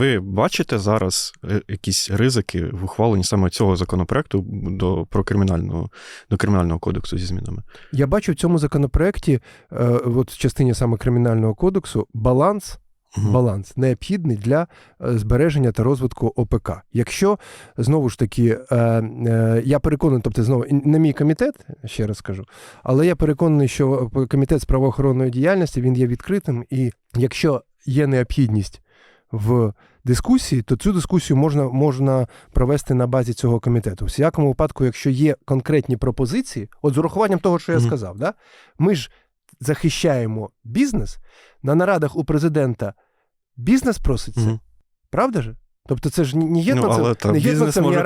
Ви бачите зараз е, якісь ризики в ухваленні саме цього законопроекту до про кримінального до кримінального кодексу зі змінами? Я бачу в цьому законопроекті, е, от в частині саме кримінального кодексу, баланс. Мгм. Баланс необхідний для е, збереження та розвитку ОПК. Якщо знову ж таки, я переконаний, тобто знову не мій комітет, ще раз скажу, але я переконаний, що комітет з правоохоронної діяльності він є відкритим, і якщо є необхідність в дискусії, то цю дискусію можна, можна провести на базі цього комітету. В всякому випадку, якщо є конкретні пропозиції, от з урахуванням того, що я Мгм. сказав, да? ми ж захищаємо бізнес на нарадах у президента. Бізнес проситься, Мгм. правда ж? Тобто це ж не Ну, але там не бізнес це ні може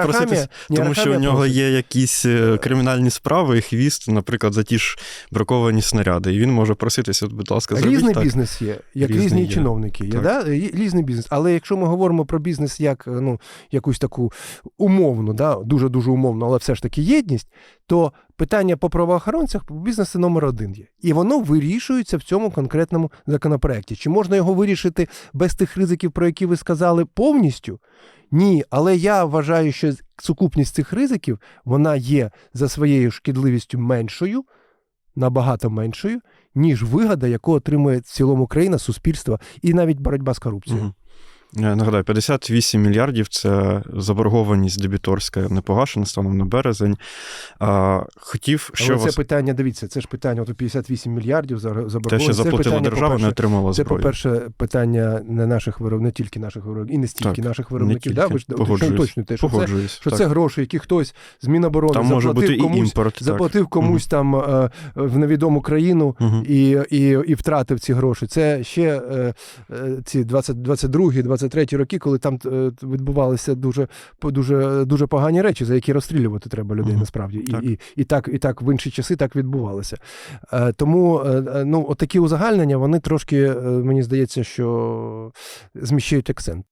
ні Тому що у нього просить. є якісь е, кримінальні справи і хвіст, наприклад, за ті ж браковані снаряди. І він може проситися, будь ласка, зробіть Різний так. бізнес є, як Різний різні є. чиновники є, да? Різний бізнес. Але якщо ми говоримо про бізнес як ну, якусь таку умовну, да? дуже-дуже умовну, але все ж таки єдність, то питання по правоохоронцях по бізнесу номер один є. І воно вирішується в цьому конкретному законопроекті. Чи можна його вирішити без тих ризиків, про які ви сказали, повністю? Ні, але я вважаю, що сукупність цих ризиків вона є за своєю шкідливістю меншою, набагато меншою, ніж вигода, яку отримує в цілому країна, суспільство і навіть боротьба з корупцією. Мгм. Я нагадаю, 58 мільярдів це заборгованість дебіторська не погашена станом на березень. А, хотів, що Але це вас питання, дивіться, це ж питання, от 58 мільярдів за те, що заплатила держава, не отримала Це, по-перше, питання не наших виробників, не тільки наших виробників, і не стільки Так, наших виробників. Да? тільки. Ви ж уточнюєте, що це, що це гроші, які хтось з Міноборони Там може заплатив бути і комусь, імпорт. так. заплатив комусь там е, в невідому країну Мгм. і, і, і втратив ці гроші. Це ще е, е, ці 20, 22 23 роки, коли там е, відбувалися дуже, дуже, дуже погані речі, за які розстрілювати треба людей насправді. І, Так. і, і, так, і так в інші часи так відбувалося. Е, тому е, ну, такі узагальнення, вони трошки, мені здається, що зміщують акцент.